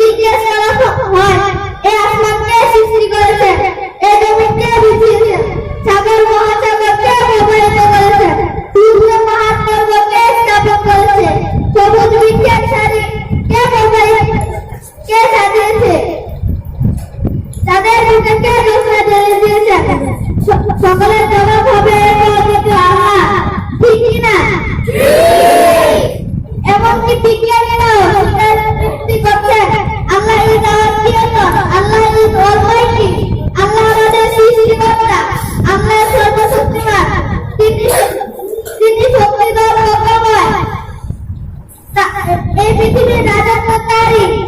জিজ্ঞেস করা হয়। এ আসমানকে সৃষ্টি করেছে? এ জমিনকে বিছিয়েছে সাগর মহাসাগরকে প্রবাহিত করেছে? সূর্য মহাপর্বকে স্থাপন করেছে? সবুজ বৃক্ষের সারি কে প্রবাহিত কে সাজিয়েছে? তাদের বুকেকে জোসনা জ্বলে দিয়েছে? সকলের জবাব হবে আহা। ঠিক কিনা एबीसी में राजा सरकारी